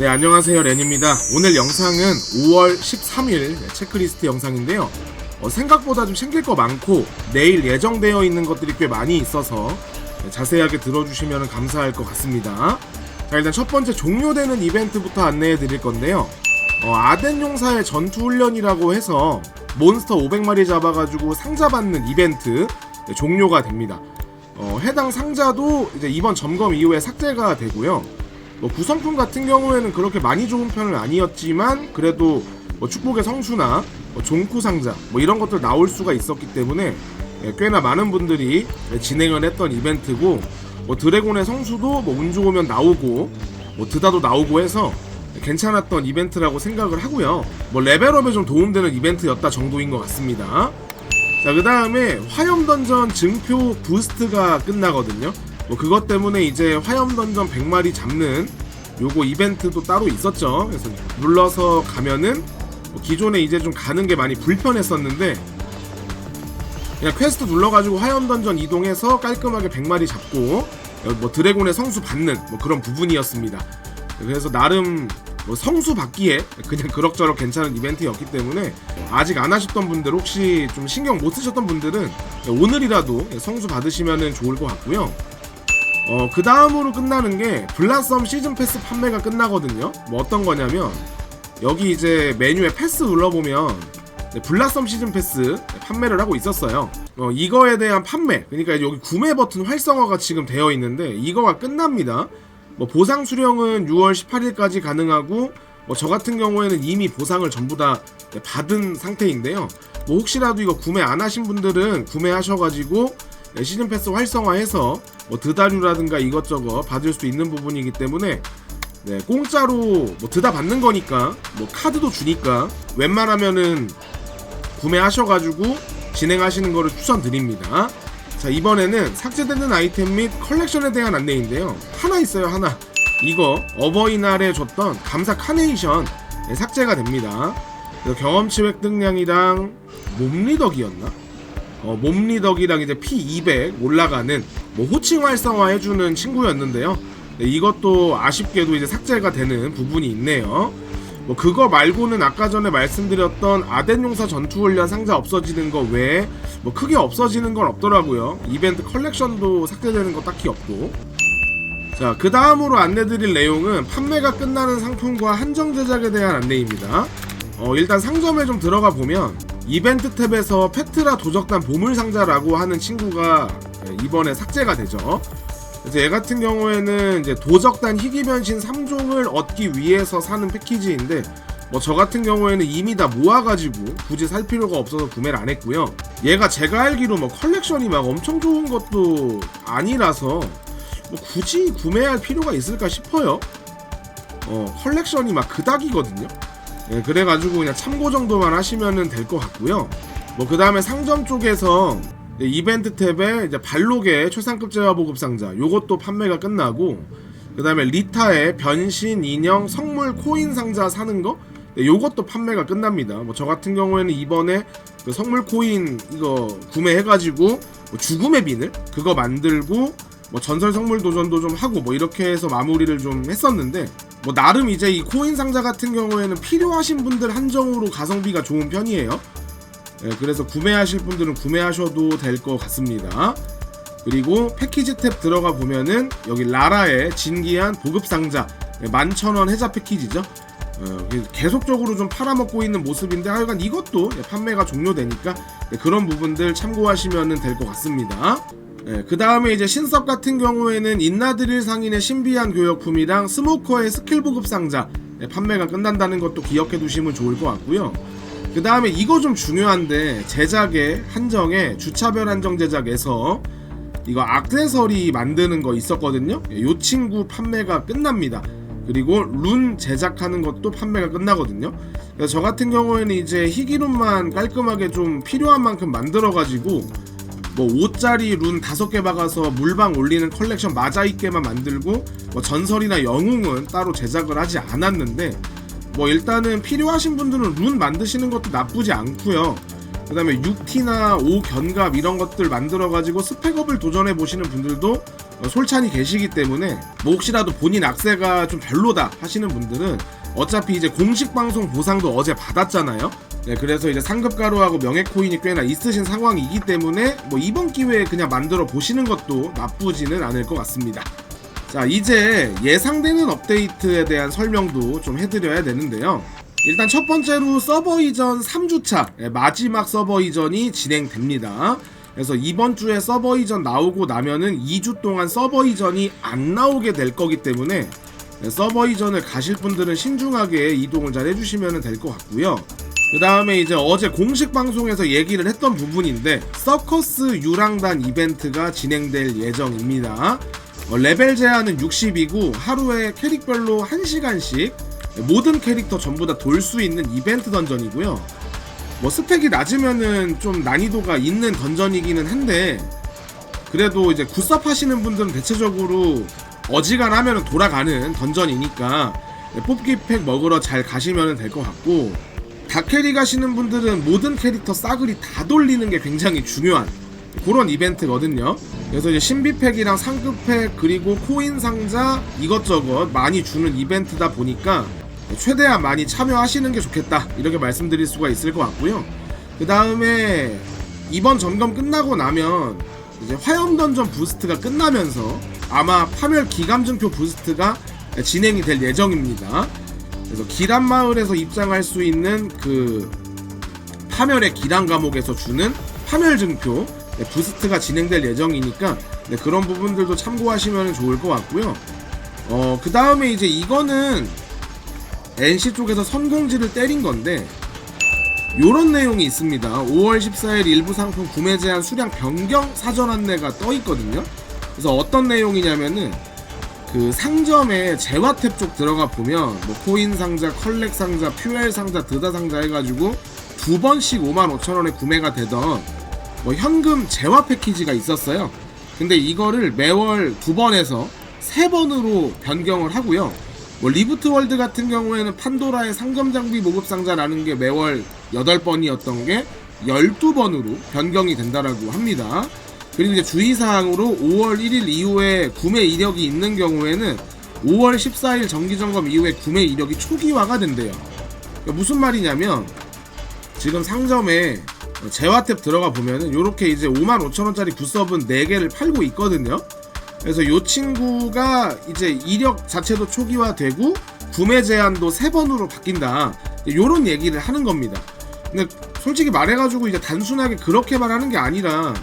네 안녕하세요. 렌입니다. 오늘 영상은 5월 13일 체크리스트 영상인데요. 어, 생각보다 좀 챙길 거 많고 내일 예정되어 있는 것들이 꽤 많이 있어서 네, 자세하게 들어주시면 감사할 것 같습니다. 자 일단 첫 번째 종료되는 이벤트부터 안내해 드릴 건데요. 어, 아덴 용사의 전투 훈련이라고 해서 몬스터 500마리 잡아가지고 상자 받는 이벤트 네, 종료가 됩니다. 어, 해당 상자도 이제 이번 점검 이후에 삭제가 되고요 뭐 구성품 같은 경우에는 그렇게 많이 좋은 편은 아니었지만 그래도 뭐 축복의 성수나 뭐 종쿠 상자 뭐 이런 것들 나올 수가 있었기 때문에 예, 꽤나 많은 분들이 예, 진행을 했던 이벤트고 뭐 드래곤의 성수도 뭐 운 좋으면 나오고 뭐 드다도 나오고 해서 괜찮았던 이벤트라고 생각을 하고요. 뭐 레벨업에 좀 도움되는 이벤트였다 정도인 것 같습니다. 자, 그 다음에 화염 던전 증표 부스트가 끝나거든요. 뭐 그것 때문에 이제 화염 던전 100마리 잡는 요거 이벤트도 따로 있었죠. 그래서 눌러서 가면은 뭐 기존에 이제 좀 가는 게 많이 불편했었는데 그냥 퀘스트 눌러가지고 화염 던전 이동해서 깔끔하게 100마리 잡고 뭐 드래곤의 성수 받는 뭐 그런 부분이었습니다. 그래서 나름 뭐 성수 받기에 그냥 그럭저럭 괜찮은 이벤트였기 때문에 아직 안 하셨던 분들 혹시 좀 신경 못 쓰셨던 분들은 오늘이라도 성수 받으시면 좋을 것 같고요. 어, 그 다음으로 끝나는 게 블라썸 시즌 패스 판매가 끝나거든요. 뭐 어떤 거냐면 여기 이제 메뉴에 패스 눌러보면 네, 블라썸 시즌 패스 판매를 하고 있었어요. 어, 이거에 대한 판매, 그러니까 여기 구매 버튼 활성화가 지금 되어 있는데 이거가 끝납니다. 뭐 보상 수령은 6월 18일까지 가능하고 뭐 저 같은 경우에는 이미 보상을 전부 다 받은 상태인데요. 뭐 혹시라도 이거 구매 안 하신 분들은 구매하셔가지고 네, 시즌 패스 활성화해서 뭐 드다류라든가 이것저것 받을 수 있는 부분이기 때문에 네, 공짜로 뭐 드다 받는 거니까 뭐 카드도 주니까 웬만하면은 구매하셔가지고 진행하시는 거를 추천드립니다. 자 이번에는 삭제되는 아이템 및 컬렉션에 대한 안내인데요. 하나 있어요 하나. 이거 어버이날에 줬던 감사 카네이션 네, 삭제가 됩니다. 경험치 획득량이랑 몸리덕이었나? 어, 몸리덕이랑 이제 P200 올라가는 뭐 호칭 활성화 해주는 친구였는데요. 네, 이것도 아쉽게도 이제 삭제가 되는 부분이 있네요. 뭐 그거 말고는 아까 전에 말씀드렸던 아덴 용사 전투 훈련 상자 없어지는 거 외에 뭐 크게 없어지는 건 없더라고요. 이벤트 컬렉션도 삭제되는 거 딱히 없고. 자, 그 다음으로 안내드릴 내용은 판매가 끝나는 상품과 한정 제작에 대한 안내입니다. 어, 일단 상점에 좀 들어가 보면 이벤트 탭에서 페트라 도적단 보물 상자라고 하는 친구가 네, 이번에 삭제가 되죠. 그래서 얘 같은 경우에는 이제 도적단 희귀 변신 3종을 얻기 위해서 사는 패키지인데 뭐 저 같은 경우에는 이미 다 모아가지고 굳이 살 필요가 없어서 구매를 안 했고요. 얘가 제가 알기로 뭐 컬렉션이 막 엄청 좋은 것도 아니라서 뭐 굳이 구매할 필요가 있을까 싶어요. 어 컬렉션이 막 그닥이거든요. 예, 그래가지고 그냥 참고 정도만 하시면 될 것 같고요. 뭐 그 다음에 상점 쪽에서 네, 이벤트 탭에 이제 발록의 최상급 재화 보급 상자 요것도 판매가 끝나고 그 다음에 리타의 변신 인형 성물 코인 상자 사는 거 네, 요것도 판매가 끝납니다. 뭐 저 같은 경우에는 이번에 그 성물 코인 이거 구매해가지고 뭐 죽음의 비늘 그거 만들고 뭐 전설 성물 도전도 좀 하고 뭐 이렇게 해서 마무리를 좀 했었는데 뭐 나름 이제 이 코인 상자 같은 경우에는 필요하신 분들 한정으로 가성비가 좋은 편이에요. 예, 그래서 구매하실 분들은 구매하셔도 될 것 같습니다. 그리고 패키지 탭 들어가 보면은 여기 라라의 진기한 보급 상자 11,000원 해자 패키지죠. 어, 계속적으로 좀 팔아먹고 있는 모습인데 하여간 이것도 예, 판매가 종료되니까 예, 그런 부분들 참고하시면 될 것 같습니다. 그 다음에 이제 신섭 같은 경우에는 인나드릴 상인의 신비한 교역품이랑 스모커의 스킬 보급 상자 예, 판매가 끝난다는 것도 기억해 두시면 좋을 것 같고요. 그 다음에 이거 좀 중요한데 제작에 한정에 주차별 한정 제작에서 이거 악세서리 만드는 거 있었거든요. 예, 요 친구 판매가 끝납니다. 그리고 룬 제작하는 것도 판매가 끝나거든요. 저 같은 경우에는 이제 희귀룬만 깔끔하게 좀 필요한 만큼 만들어가지고 뭐 5짜리 룬 5개 박아서 물방 올리는 컬렉션 맞아 있게만 만들고 뭐 전설이나 영웅은 따로 제작을 하지 않았는데 뭐 일단은 필요하신 분들은 룬 만드시는 것도 나쁘지 않고요. 그 다음에 6T나 5견갑 이런 것들 만들어 가지고 스펙업을 도전해 보시는 분들도 어, 솔찬이 계시기 때문에 뭐 혹시라도 본인 악세가 좀 별로다 하시는 분들은 어차피 이제 공식 방송 보상도 어제 받았잖아요. 네, 그래서 이제 상급 가루하고 명예코인이 꽤나 있으신 상황이기 때문에 뭐 이번 기회에 그냥 만들어 보시는 것도 나쁘지는 않을 것 같습니다. 자, 이제 예상되는 업데이트에 대한 설명도 좀 해드려야 되는데요. 일단 첫 번째로 서버 이전 3주차, 예, 마지막 서버 이전이 진행됩니다. 그래서 이번 주에 서버 이전 나오고 나면은 2주 동안 서버 이전이 안 나오게 될 거기 때문에 예, 서버 이전을 가실 분들은 신중하게 이동을 잘 해주시면 될 것 같고요. 그 다음에 이제 어제 공식 방송에서 얘기를 했던 부분인데 서커스 유랑단 이벤트가 진행될 예정입니다. 어, 레벨 제한은 60이고 하루에 캐릭별로 1시간씩 모든 캐릭터 전부 다 돌 수 있는 이벤트 던전이고요. 뭐 스펙이 낮으면은 좀 난이도가 있는 던전이기는 한데 그래도 이제 굿섭 하시는 분들은 대체적으로 어지간하면 돌아가는 던전이니까 뽑기 팩 먹으러 잘 가시면 될 것 같고 다캐리 가시는 분들은 모든 캐릭터 싸그리 다 돌리는 게 굉장히 중요한 그런 이벤트거든요. 그래서 이제 신비팩이랑 상급팩 그리고 코인 상자 이것저것 많이 주는 이벤트다 보니까 최대한 많이 참여하시는 게 좋겠다 이렇게 말씀드릴 수가 있을 것 같고요. 그 다음에 이번 점검 끝나고 나면 이제 화염 던전 부스트가 끝나면서 아마 파멸 기감증표 부스트가 진행이 될 예정입니다. 그래서 기란 마을에서 입장할 수 있는 그 파멸의 기란 감옥에서 주는 파멸 증표 네, 부스트가 진행될 예정이니까 네, 그런 부분들도 참고하시면 좋을 것 같고요. 어, 그 다음에 이제 이거는 NC 쪽에서 선공지를 때린 건데 요런 내용이 있습니다. 5월 14일 일부 상품 구매 제한 수량 변경 사전 안내가 떠 있거든요. 그래서 어떤 내용이냐면은 그 상점에 재화 탭쪽 들어가 보면 뭐 코인 상자, 컬렉 상자, 퓨엘 상자, 드다 상자 해가지고 두 번씩 5만 5천 원에 구매가 되던 뭐 현금 재화 패키지가 있었어요. 근데 이거를 매월 두 번에서 세 번으로 변경을 하고요. 뭐 리부트 월드 같은 경우에는 판도라의 상점 장비 모급 상자라는 게 매월 8번이었던 게 12번으로 변경이 된다라고 합니다. 그리고 이제 주의사항으로 5월 1일 이후에 구매 이력이 있는 경우에는 5월 14일 정기점검 이후에 구매 이력이 초기화가 된대요. 그러니까 무슨 말이냐면 지금 상점에 재화탭 들어가 보면은 요렇게 이제 55,000원짜리 굿섭은 4개를 팔고 있거든요. 그래서 요 친구가 이제 이력 자체도 초기화되고 구매 제한도 3번으로 바뀐다. 요런 얘기를 하는 겁니다. 근데 솔직히 말해가지고 이제 단순하게 그렇게만 하는 게 아니라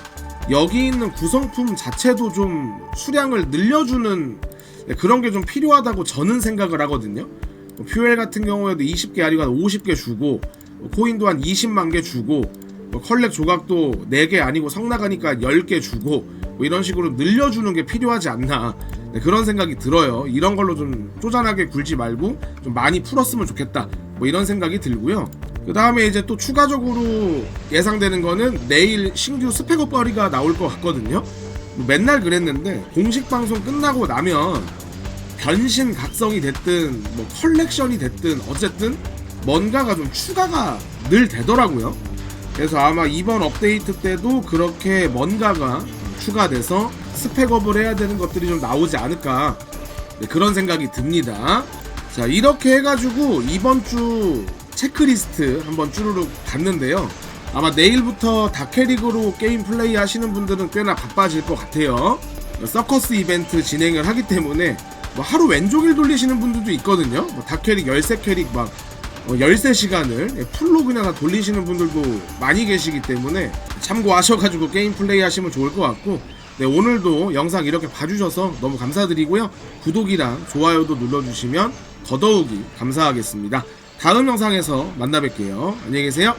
여기 있는 구성품 자체도 좀 수량을 늘려주는 그런 게 좀 필요하다고 저는 생각을 하거든요. 뭐 퓨엘 같은 경우에도 20개 아니고 한 50개 주고 뭐 코인도 한 20만 개 주고 뭐 컬렉 조각도 4개 아니고 성 나가니까 10개 주고 뭐 이런 식으로 늘려주는 게 필요하지 않나 네, 그런 생각이 들어요. 이런 걸로 좀 쪼잔하게 굴지 말고 좀 많이 풀었으면 좋겠다. 뭐 이런 생각이 들고요. 그 다음에 이제 또 추가적으로 예상되는 거는 내일 신규 스펙업 버리가 나올 것 같거든요. 뭐 맨날 그랬는데 공식 방송 끝나고 나면 변신 각성이 됐든 뭐 컬렉션이 됐든 어쨌든 뭔가가 좀 추가가 늘 되더라고요. 그래서 아마 이번 업데이트 때도 그렇게 뭔가가 추가돼서 스펙업을 해야 되는 것들이 좀 나오지 않을까 네, 그런 생각이 듭니다. 자 이렇게 해가지고 이번 주 체크리스트 한번 쭈루룩 봤는데요. 아마 내일부터 다캐릭으로 게임 플레이 하시는 분들은 꽤나 바빠질 것 같아요. 서커스 이벤트 진행을 하기 때문에 뭐 하루 왼종일 돌리시는 분들도 있거든요. 뭐 다캐릭 13캐릭 막 어, 13시간을 풀로 그냥 다 돌리시는 분들도 많이 계시기 때문에 참고하셔가지고 게임 플레이 하시면 좋을 것 같고 네, 오늘도 영상 이렇게 봐주셔서 너무 감사드리고요. 구독이랑 좋아요도 눌러주시면 더더욱이 감사하겠습니다. 다음 영상에서 만나 뵐게요. 안녕히 계세요.